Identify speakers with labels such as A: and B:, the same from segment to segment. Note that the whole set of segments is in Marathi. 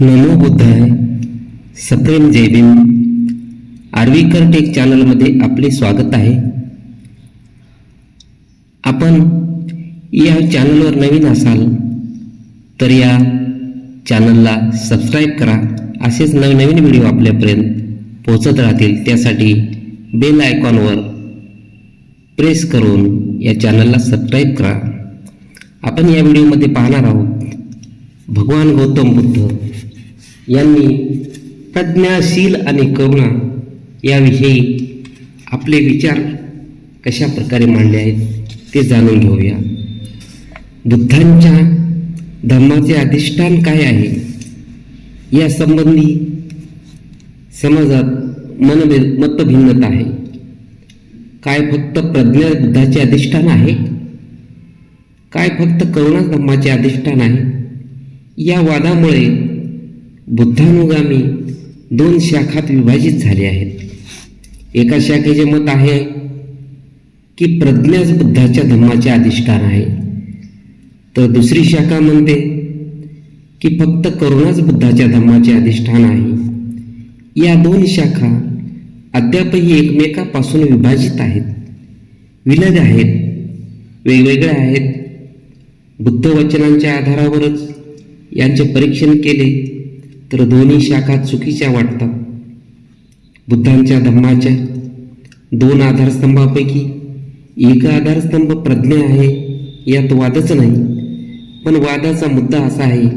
A: नमो बुद्धाय सप्रेम जयभीम आर्वीकर टेक चॅनलमध्ये आपले स्वागत आहे. आपण या चॅनलवर नवीन असाल तर या चॅनलला सबस्क्राईब करा. असेच नवनवीन व्हिडिओ आपल्यापर्यंत पोहोचत राहतील त्यासाठी बेल आयकॉनवर प्रेस करून या चॅनलला सबस्क्राईब करा. आपण या व्हिडिओमध्ये पाहणार आहोत भगवान गौतम बुद्ध. यांनी प्रज्ञाशील आणि करुणा याविषयी आपले विचार कशा प्रकारे मांडले आहेत ते जाणून घेऊया. बुद्धांच्या धर्माचे अधिष्ठान काय आहे? या संबंधी समाजात मनभे मतभिन्नता आहे. काय फक्त प्रज्ञा बुद्धाचे अधिष्ठान आहे? काय फक्त करुणा धर्माचे अधिष्ठान आहे? या वादामुळे बुद्धानुगामी दोन शाखात विभाजित झाले आहेत. एका शाखेचे मत आहे की प्रज्ञाच बुद्धाच्या धर्माचे अधिष्ठान आहे. तर दुसरी शाखा म्हणते की फक्त करुणाच बुद्धाच्या धर्माचे अधिष्ठान आहे. या दोन शाखा अद्यापही एकमेकापासून विभाजित आहेत. विलग आहेत. वेगवेगळ्या आहेत. बुद्ध वचनांच्या आधारावरच यांचे परीक्षण केले. तर दोन्ही शाखा चुकीच्या वाटतात. बुद्धांच्या धम्माच्या दोन आधारस्तंभापैकी एक आधारस्तंभ प्रज्ञा आहे यात वादच नाही. पण वादाचा मुद्दा असा आहे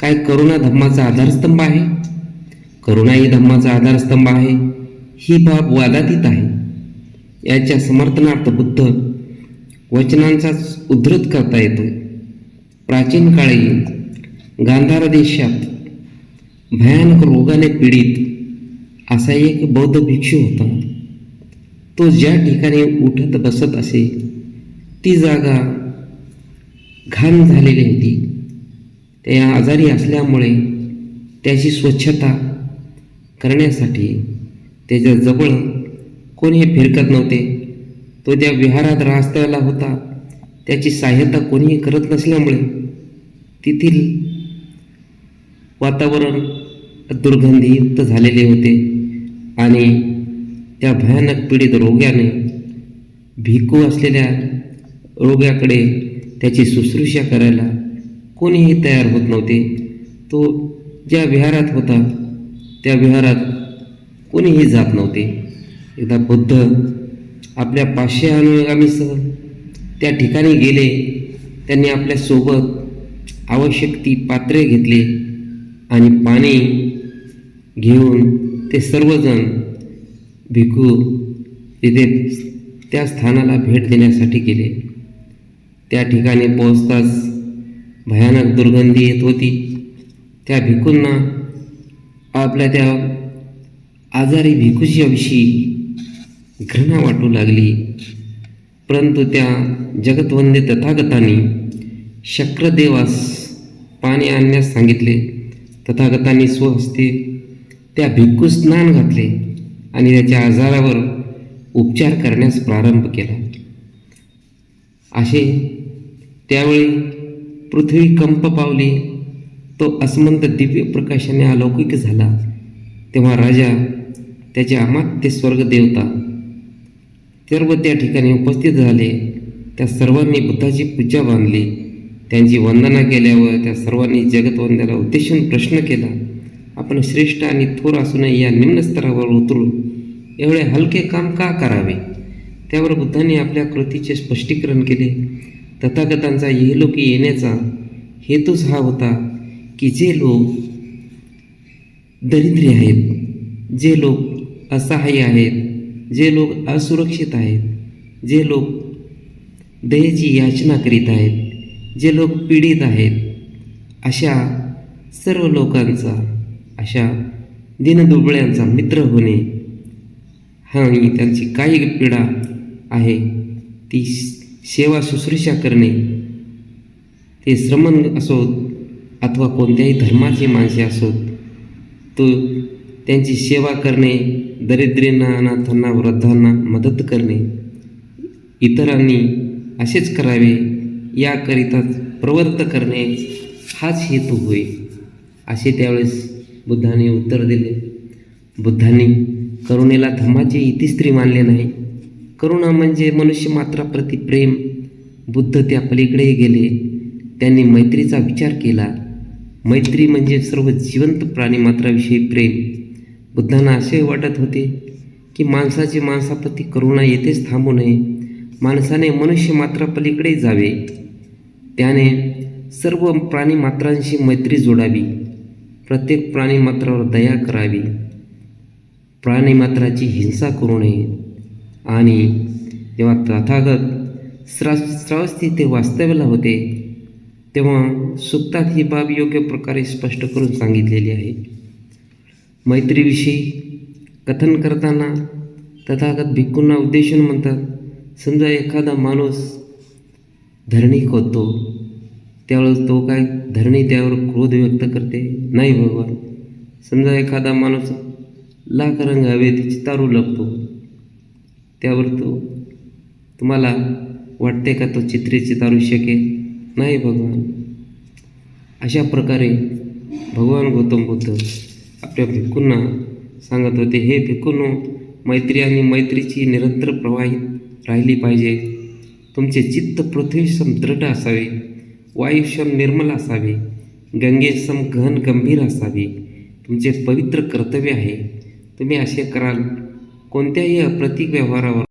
A: काय करुणा धम्माचा आधारस्तंभ आहे? करुणाही धम्माचा आधारस्तंभ आहे ही बाब वादातीत आहे. याच्या समर्थनार्थ बुद्ध वचनांचाच उद्धृत करता येतो. प्राचीन काळी गांधार देशात भयानक रोगाने पीडित असा एक बौद्ध भिक्षू होता. तो ज्या ठिकाणी उठत बसत असे ती जागा घाण झालेली होती. त्या आजारी असल्यामुळे त्याची स्वच्छता करण्यासाठी त्याच्याजवळ कोणीही फिरकत नव्हते. तो त्या विहारात राहस्त्याला होता त्याची सहाय्यता कोणीही करत नसल्यामुळे तेथील वातावरण दुर्गंधीयुक्त झालेले होते आणि त्या भयानक पीडित रोग्याने भिकू असलेल्या रोग्याकडे त्याची शुश्रूषा करायला कोणीही तयार होत नव्हते. तो ज्या विहारात होता त्या विहारात कोणीही जात नव्हते. एकदा बुद्ध आपल्या पाचशे अनुगामीसह त्या ठिकाणी गेले. त्यांनी आपल्यासोबत आवश्यक ती पात्रे घेतली आणि पाणी घेऊन ते सर्वजण भिकू तिथे त्या स्थानाला भेट देण्यासाठी गेले. त्या ठिकाणी पोहोचताच भयानक दुर्गंधी येत होती. त्या भिकूंना आपल्या त्या आजारी भिकूच्या घृणा वाटू लागली. परंतु त्या जगतवंदे तथागतानी शक्रदेवास पाणी आणण्यास सांगितले. तथागतांनी स्वहस्ते त्या भिक्खू स्नान घातले आणि त्याच्या आजारावर उपचार करण्यास प्रारंभ केला. असे त्यावेळी पृथ्वी कंप पावली. तो अस्मंत दिव्य प्रकाशाने अलौकिक झाला. तेव्हा राजा त्याचे अमात्य स्वर्ग देवता सर्व त्या ठिकाणी उपस्थित झाले. त्या सर्वांनी बुद्धाची पूजा बांधली. त्यांची वंदना केल्यावर त्या सर्वांनी जगतवंद्याला उद्देशून प्रश्न केला. आपण श्रेष्ठ आणि थोर असूनही या निम्न स्तरावर उतरून एवढे हलके काम का करावे? त्यावर बुद्धांनी आपल्या कृतीचे स्पष्टीकरण केले. तथागतांचा येलोकी येण्याचा हेतूच हा होता की जे लोक दरिद्री आहेत जे लोक असहाय्य आहेत जे लोक असुरक्षित आहेत जे लोक दयेची याचना करीत आहेत जे लोक पीडित आहेत अशा सर्व लोकांचा अशा दीनदुबळ्यांचा मित्र होणे आणि त्यांची काही पीडा आहे ती सेवा शुश्रूषा करणे ते श्रमण असोत अथवा कोणत्याही धर्माचे माणसे असोत तो त्यांची सेवा करणे दरिद्रींना अनाथांना वृद्धांना मदत करणे इतरांनी असेच करावे याकरिताच प्रवृत्त करणे हाच हेतू होय असे त्यावेळेस बुद्धाने उत्तर दिले. बुद्धांनी करुणेला धर्माचे इतिस्त्री मानले नाही. करुणा म्हणजे मनुष्य मात्राप्रती प्रेम. बुद्ध त्या पलीकडे गेले. त्यांनी मैत्रीचा विचार केला. मैत्री म्हणजे सर्व जिवंत प्राणीमात्राविषयी प्रेम. बुद्धांना असे वाटत होते की माणसाचे माणसाप्रती करुणा येथेच थांबू नये. माणसाने मनुष्य मात्रापलीकडे जावे. त्याने सर्व प्राणीमात्रांशी मैत्री जोडावी. प्रत्येक प्राणीमात्रावर दया करावी. प्राणीमात्राची हिंसा करू नये. आणि जेव्हा तथागत स्रा श्रावस्थी ते वास्तव्याला होते तेव्हा सुक्तात ही बाब योग्य प्रकारे स्पष्ट करून सांगितलेली आहे. मैत्रीविषयी कथन करताना तथागत भिक्खूंना उद्देशून म्हणतात समजा एखादा माणूस धरणी खोदतो त्यावेळेस तो काय धरणी त्यावर क्रोध व्यक्त करते? नाही भगवान समजा एखादा माणूस लाख रंग हवे तारू लागतो. त्यावर तो तुम्हाला वाटते का तो चित्रे तारू शकेल? नाही भगवान अशा प्रकारे भगवान गौतम बुद्ध आपल्या भिक्कूंना सांगत होते हे भिक्खूंनो मैत्री आणि मैत्रीची निरंतर प्रवाहित राहिली पाहिजे. तुमचे चित्त पृथ्वी दृढ असावे. वायुसम निर्मल असावे गंगेसम गहन गंभीर असावे. तुमचे पवित्र कर्तव्य आहे. तुम्ही असे कराल कोणत्याही अप्रतिक व्यवहारावर